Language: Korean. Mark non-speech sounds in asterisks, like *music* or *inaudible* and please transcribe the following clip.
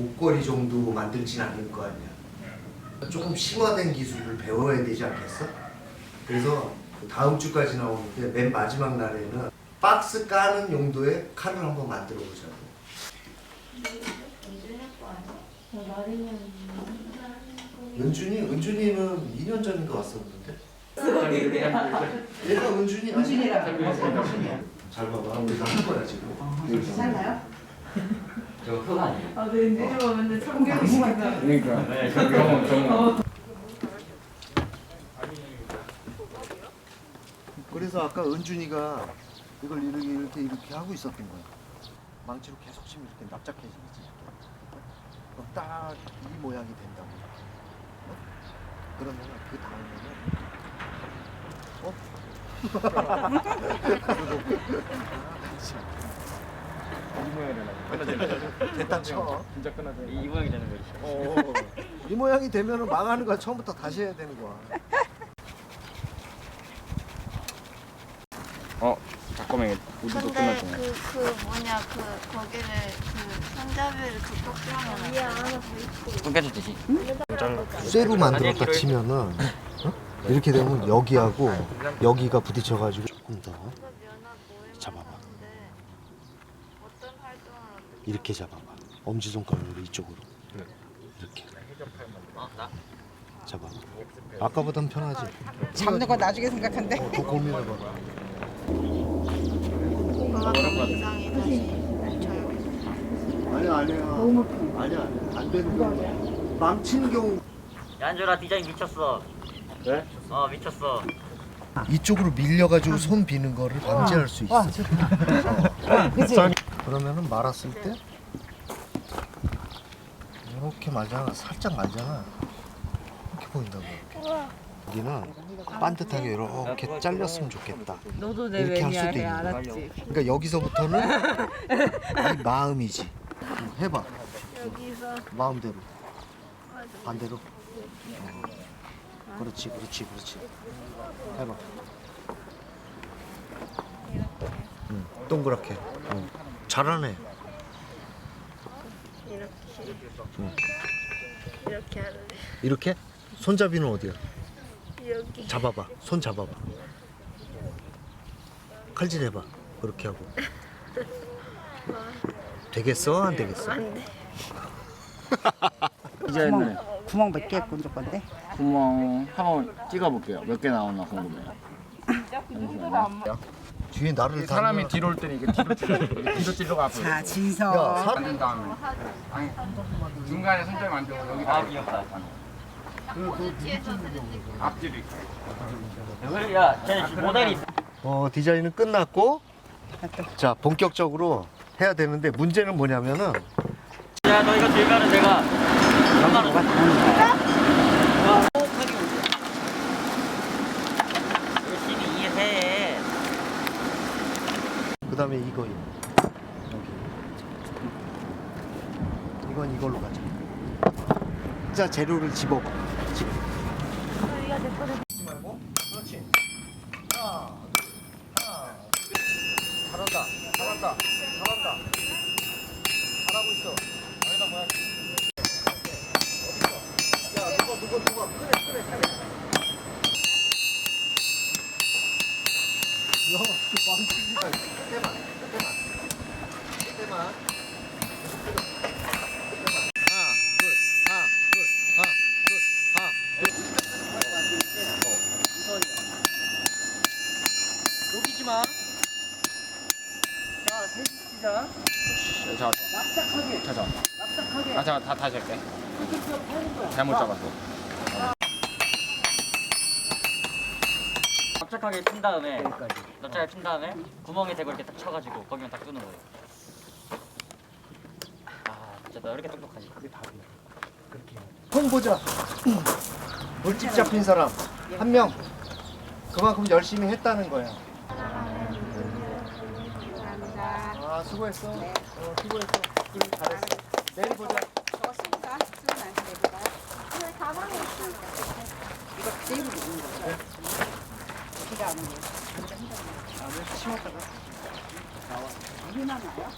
목걸이 정도 만들진 않을 거 아니야. 조금 심화된 기술을 배워야 되지 않겠어? 그래서 다음 주까지 나오는데 맨 마지막 날에는 박스 까는 용도의 칼을 한번 만들어 보자고. 은준이 은준이는 2년 전인가 왔었는데. 얘가 은준이 은준이랑 잘 봐봐. 우리 다한 거야 지금. 괜찮나요? 저거 그거 아니에요? 아, 네, 내려가 맨날 참견이. 그러니까 네, 저 경험 경험. 그래서 아까 은준이가 이걸 이렇게 이렇게 이렇게 하고 있었던 거야. 망치로 계속 치면 이렇게 납작해지겠지. 그럼 딱 이 모양이 된다고. 어? 그러면 그 다음에는 *laughs* 이 모양이 되나? 됐다 쳐. 진짜 끊어져. 이 모양이 되는 거죠. 어. 이 모양이 되면은 망하는 거야. 처음부터 다시 해야 되는 거야. 어 잠깐만 우리도 근데 끝났잖아. 그, 그 뭐냐 그 거기를 그 손잡이를 그 꼭지하면 위에 하나 더 있고 끊겨졌듯이. 쇠로 만들었다 치면은 어? 이렇게 되면 여기하고 여기가 부딪혀가지고 조금 더 잡아봐. 하는데 어떤 활동을 어떻게 이렇게 잡아봐. 엄지 손가락으로 이쪽으로 이렇게 어, 나. 잡아봐. 아까보단 편하지. 잡는 거 나중에 생각한대. 어, 더 고민해봐. 이상이 다시 저역에서 아니야 아니야. 너무 아니야 아니야. 안 되는 거야. 망치는 경우 얀조라 디자인 미쳤어. 네? 어 미쳤어. 이쪽으로 밀려가지고 손 비는 거를 방지할 수 있어. 그치? 그러면은 말았을 때 이렇게 말잖아. 살짝 말잖아. 이렇게 보인다고. 여기는 반듯하게 이렇게 잘렸으면 좋겠다. 너도 내 이렇게 할 수도 있는 거야. 알았지. 그러니까 여기서부터는 이 마음이지. 해봐. 여기서 마음대로. 반대로. 어. 그렇지, 그렇지, 그렇지. 해봐. 응, 동그랗게. 응. 잘하네. 이렇게 응. 이렇게 할래 이렇게? 손잡이는 어디야? 여기 잡아봐. 손 잡아봐. 칼질 해봐. 그렇게 하고. *laughs* 되겠어? 안 되겠어? 안돼 *laughs* 이제는 구멍 몇 개 꽂을 건데? 구멍 한번 찍어볼게요. 몇 개 나오나 궁금해요. 잠시만요. 뒤에 나를 사람이 닮아. 뒤로 올 때는 이게 뒤로 찔러. 이게 뒤로 찔러가 앞으로. 자, 야, 진서. 사... 만든 다음에. 아니 중간에 손잡이 만들고 아 여기다 귀엽다. 앞뒤로. 여기 야, 쟤 지금 모델이 있어. 어, 디자인은 끝났고 자, 본격적으로 해야 되는데 문제는 뭐냐면은 야, 너 이거 들면은 내가 3만 원. 호흡하게 올려. 열심히 이해해. 그 다음에 이거 여기. 이건 이걸로 가자. 자, 재료를 집어봐. 집어. 말고. 그렇지. 하나, 둘, 하나, 둘. 잘한다. 잘한다. 잘한다. 잘하고 있어. 여기다 뭐야? 어딨어? 야, 누가 누가 누가 그래 그래 그래. 녹이지 마. 자. 아, 다시 할게. 잘못 자, 잡았어. 납작하게 핀 다음에 여기까지. 납작하게 핀 다음에 구멍에 대고 이렇게 딱 쳐가지고 거기만 딱 뜨는 거예요. 아 진짜 너 이렇게 똑똑하지? 그게 답이야. 그렇게. 형 보자. *clears throat* 물집 잡힌 사람 한 명. 그만큼 열심히 했다는 거야. 감사합니다. 아 수고했어. 네. 어, 수고했어. 그래, 잘했어. 내일 보자. 저거 쓰니까 쓰면 안 되니까. 가방에 있어. 이거 제일 좋은 거죠. 안 돼. 아, 왜 심었다가 나와. 우리만 나요?